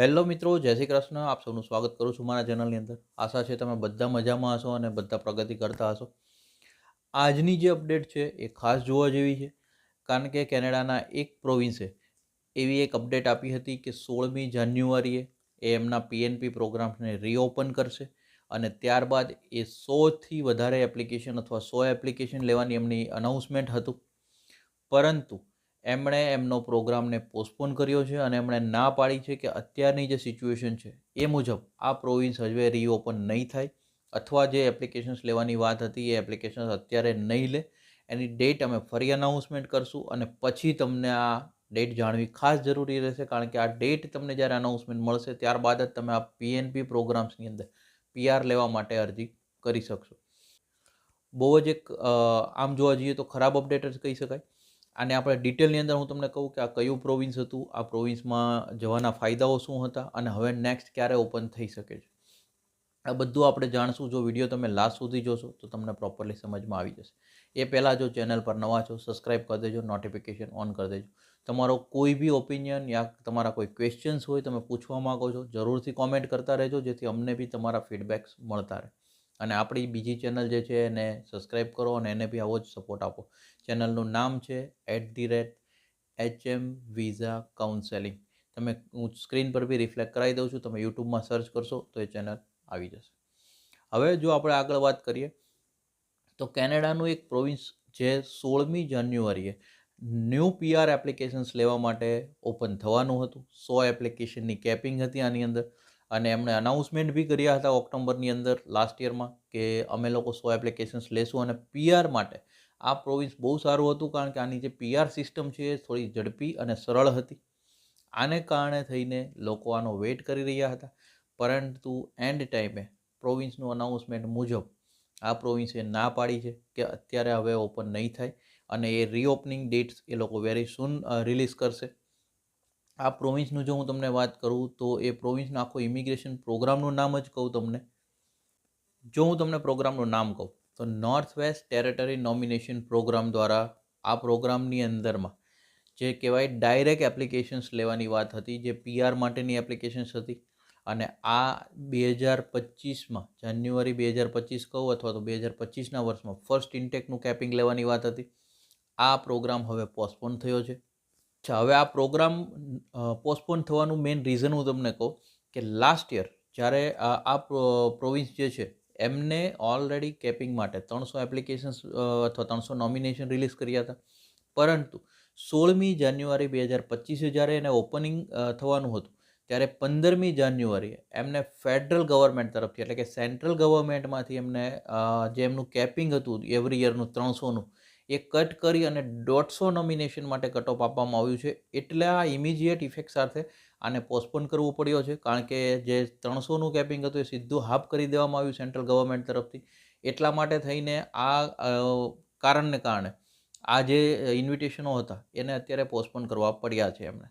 Hello મિત્રો, જય શ્રી કૃષ્ણ. આપ સૌનું સ્વાગત કરું છું મારા ચેનલની અંદર. આશા છે તમે બધા મજામાં હશો અને બધા પ્રગતિ કરતા હશો. આજની જે અપડેટ છે એ ખાસ જોવા જેવી છે, કારણ કે કેનેડાના એક પ્રોવિન્સે એવી એક અપડેટ આપી હતી કે સોળમી જાન્યુઆરીએ એ એમના પીએનપી પ્રોગ્રામ્સને રીઓપન કરશે અને ત્યારબાદ એ સોથી વધારે એપ્લિકેશન અથવા સો એપ્લિકેશન લેવાની એમની અનાઉન્સમેન્ટ હતું. પરંતુ એમણે એમનો પ્રોગ્રામને પોસ્ટપોન કર્યો છે અને એમણે ના પાડી છે કે અત્યારની જે સિચ્યુએશન છે એ મુજબ આ પ્રોવિન્સ હજવે રીઓપન નહીં થાય અથવા જે એપ્લિકેશન્સ લેવાની વાત હતી એ એપ્લિકેશન્સ અત્યારે નહીં લે. એની ડેટ અમે ફરી અનાઉન્સમેન્ટ કરશું અને પછી તમને આ ડેટ જાણવી ખાસ જરૂરી રહેશે કારણ કે આ ડેટ તમને જ્યારે અનાઉન્સમેન્ટ મળશે ત્યારબાદ જ તમે આ પીએનપી પ્રોગ્રામ્સની અંદર પીઆર લેવા માટે અરજી કરી શકશો. બહુ જ એક આમ જોવા જઈએ તો ખરાબ અપડેટ જ કહી શકાય. અને આપણે ડિટેલની અંદર હું તમને કહું કે આ કયું પ્રોવિન્સ હતું, આ પ્રોવિન્સમાં જવાના ફાયદાઓ શું હતા અને હવે નેક્સ્ટ ક્યારે ઓપન થઈ શકે છે. આ બધું આપણે જાણશું જો વીડિયો તમે લાસ્ટ સુધી જોશો તો તમને પ્રોપરલી સમજમાં આવી જશે. એ પહેલાં જો ચેનલ પર નવા છો સબસ્ક્રાઈબ કરી દેજો નોટિફિકેશન ઓન કરી દેજો. તમારો કોઈ બી ઓપિનિયન યા તમારા કોઈ ક્વેશ્ચન્સ હોય તમે પૂછવા માગો છો, જરૂરથી કોમેન્ટ કરતા રહેજો જેથી અમને બી તમારા ફીડબેક્સ મળતા રહે. અને આપણી બીજી ચેનલ જે છે એને સબસ્ક્રાઈબ કરો અને એને બી આવો જ સપોર્ટ આપો. ચેનલનું નામ છે at the rate H M visa counselling તમે હું સ્ક્રીન પર બી રિફ્લેક્ટ કરાવી દઉં છું, તમે યુટ્યુબમાં સર્ચ કરશો તો એ ચેનલ આવી જશે. હવે જો આપણે આગળ વાત કરીએ, તો કેનેડાનું એક પ્રોવિન્સ જે સોળમી જાન્યુઆરીએ ન્યૂ પીઆર એપ્લિકેશન્સ લેવા માટે ઓપન થવાનું હતું. સો એપ્લિકેશનની કેપિંગ હતી આની અંદર. અને એમણે અનાઉન્સમેન્ટ બી કર્યા હતા ઓક્ટોબરની અંદર લાસ્ટ યરમાં કે અમે લોકો સો એપ્લિકેશન્સ લેશું અને પીઆર માટે. આ પ્રોવિન્સ બહુ સારું હતું કારણ કે આની જે પીઆર સિસ્ટમ છે એ થોડી ઝડપી અને સરળ હતી. આને કારણે થઈને લોકો આનો વેઇટ કરી રહ્યા હતા. પરંતુ એન્ડ ટાઈમે પ્રોવિન્સનું અનાઉન્સમેન્ટ મુજબ આ પ્રોવિન્સે ના પાડી છે કે અત્યારે હવે ઓપન નહીં થાય અને એ રીઓપનિંગ ડેટ્સ એ લોકો વેરી સૂન રિલીઝ કરશે. આ પ્રોવિન્સનું જો હું તમને વાત કરું તો એ પ્રોવિન્સનો આખો ઇમિગ્રેશન પ્રોગ્રામનું નામ જ કહું તમને. જો હું તમને પ્રોગ્રામનું નામ કહું, તો north west territory nomination programme દ્વારા આ પ્રોગ્રામની અંદરમાં જે કહેવાય ડાયરેક્ટ એપ્લિકેશન્સ લેવાની વાત હતી, જે પીઆર માટેની એપ્લિકેશન્સ હતી અને આ બે હજાર પચીસમાં, જાન્યુઆરી બે હજાર પચીસ કહું અથવા તો બે હજાર પચીસના વર્ષમાં ફર્સ્ટ ઇન્ટેકનું કેપિંગ લેવાની વાત હતી, આ પ્રોગ્રામ હવે પોસ્ટપોન થયો છે. અચ્છા, હવે આ પ્રોગ્રામ પોસ્ટપોન થવાનું મેઇન રીઝન હું તમને કહું કે લાસ્ટ યર જ્યારે આ પ્રોવિન્સ જે છે, એમને ઓલરેડી કેપિંગ માટે ત્રણસો એપ્લિકેશન્સ અથવા ત્રણસો નોમિનેશન રિલીઝ કર્યા હતા. પરંતુ સોળમી જાન્યુઆરી બે હજાર પચીસે જ્યારે એને ઓપનિંગ થવાનું હતું, ત્યારે પંદરમી જાન્યુઆરીએ એમને ફેડરલ ગવર્મેન્ટ તરફથી, એટલે કે સેન્ટ્રલ ગવર્મેન્ટમાંથી એમને જે એમનું કેપિંગ હતું એવરી યરનું ત્રણસોનું એ કટ કરી અને દોઢસો નોમિનેશન માટે કટ ઓફ આપવામાં આવ્યું છે. એટલે આ ઇમિજિએટ ઇફેક્ટ સાથે આને પોસ્ટપોન કરવું પડ્યો છે, કારણ કે જે ત્રણસોનું કેપિંગ હતું એ સીધું હાફ કરી દેવામાં આવ્યું સેન્ટ્રલ ગવર્મેન્ટ તરફથી. એટલા માટે થઈને આ કારણને કારણે આ જે ઇન્વિટેશનો હતા, એને અત્યારે પોસ્ટપોન કરવા પડ્યા છે એમને.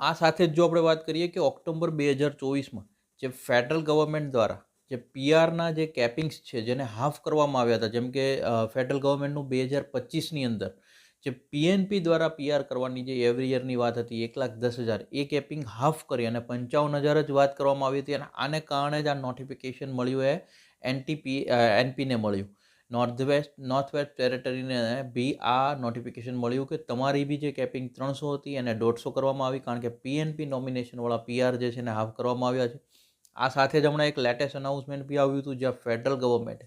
આ સાથે જ જો આપણે વાત કરીએ કે ઓક્ટોબર બે હજાર ચોવીસમાં જે ફેડરલ ગવર્મેન્ટ દ્વારા જે પીઆરના જે કેપિંગ્સ છે, જેને હાફ કરવામાં આવ્યા હતા, જેમ કે ફેડરલ ગવર્મેન્ટનું બે હજાર પચીસની અંદર, જે પીએનપી દ્વારા પીઆર કરવાની જે એવરી યરની વાત હતી, એક લાખ દસ હજાર, એ કેપિંગ હાફ કરી અને પંચાવન હજાર જ વાત કરવામાં આવી હતી અને આને કારણે જ આ નોટિફિકેશન મળ્યું એ એનટીપી એનપીને મળ્યું. નોર્થ વેસ્ટ નોર્થ વેસ્ટ ટેરેટરીને બી આ નોટિફિકેશન મળ્યું કે તમારી બી જે કેપિંગ ત્રણસો હતી એને દોઢસો કરવામાં આવી, કારણ કે પીએનપી નોમિનેશનવાળા પીઆર જે છે એને હાફ કરવામાં આવ્યા છે. આ સાથે જ હમણાં એક લેટેસ્ટ અનાઉન્સમેન્ટ બી આવ્યું હતું, જ્યાં ફેડરલ ગવર્મેન્ટ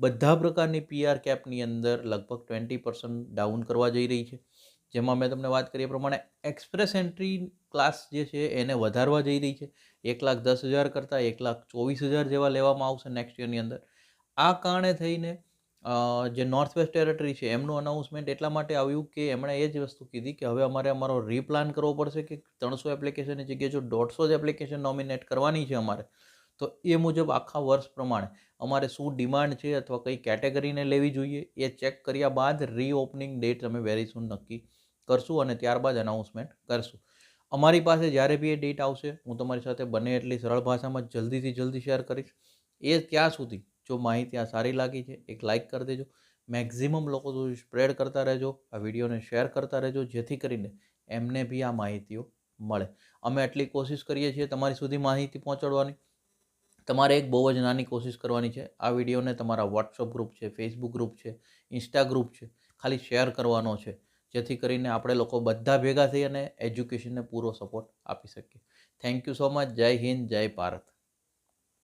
બધા પ્રકારની પીઆર કેપની અંદર લગભગ ટ્વેન્ટી પર્સન્ટ ડાઉન કરવા જઈ રહી છે. જેમાં મેં તમને વાત કરી એ પ્રમાણે એક્સપ્રેસ એન્ટ્રી ક્લાસ જે છે એને વધારવા જઈ રહી છે. એક લાખ દસ હજાર કરતાં એક લાખ ચોવીસ હજાર જેવા લેવામાં આવશે નેક્સ્ટ યરની અંદર. આ કારણે થઈને જે નોર્થ વેસ્ટ ટેરેટરી છે, એમનું અનાઉન્સમેન્ટ એટલા માટે આવ્યું કે એમણે એ જ વસ્તુ કીધી કે હવે અમારે અમારો રીપ્લાન કરવો પડશે કે ત્રણસો એપ્લિકેશનની જગ્યાએ જો દોઢસો જ એપ્લિકેશન નોમિનેટ કરવાની છે અમારે, તો એ મુજબ આખા વર્ષ પ્રમાણે અમારે શું ડિમાન્ડ છે અથવા કઈ કેટેગરીને લેવી જોઈએ એ ચેક કર્યા બાદ રીઓપનિંગ ડેટ અમે વેરી સુન નક્કી કરશું અને ત્યારબાદ અનાઉન્સમેન્ટ કરશું. અમારી પાસે જ્યારે બી એ ડેટ આવશે, હું તમારી સાથે બને એટલી સરળ ભાષામાં જલ્દીથી જલ્દી શેર કરીશ. એ ત્યાં સુધી જો માહિતી આ સારી લાગી છે, એક લાઇક કરી દેજો. મેક્ઝિમમ લોકો સુધી સ્પ્રેડ કરતા રહેજો, આ વિડીયોને શેર કરતા રહેજો, જેથી કરીને એમને બી આ માહિતીઓ મળે. અમે એટલી કોશિશ કરીએ છીએ તમારી સુધી માહિતી પહોંચાડવાની. તમારે એક બહુ જ નાની કોશિશ કરવાની છે. આ વિડીયોને તમારા વોટ્સઅપ ગ્રુપ છે ફેસબુક ગ્રુપ છે ઇન્સ્ટા ગ્રુપ છે, ખાલી શેર કરવાનો છે, જેથી કરીને આપણે લોકો બધા ભેગા થઈ અને એજ્યુકેશનને પૂરો સપોર્ટ આપી શકીએ. થેન્ક યુ સો મચ જય હિન્દ, જય ભારત.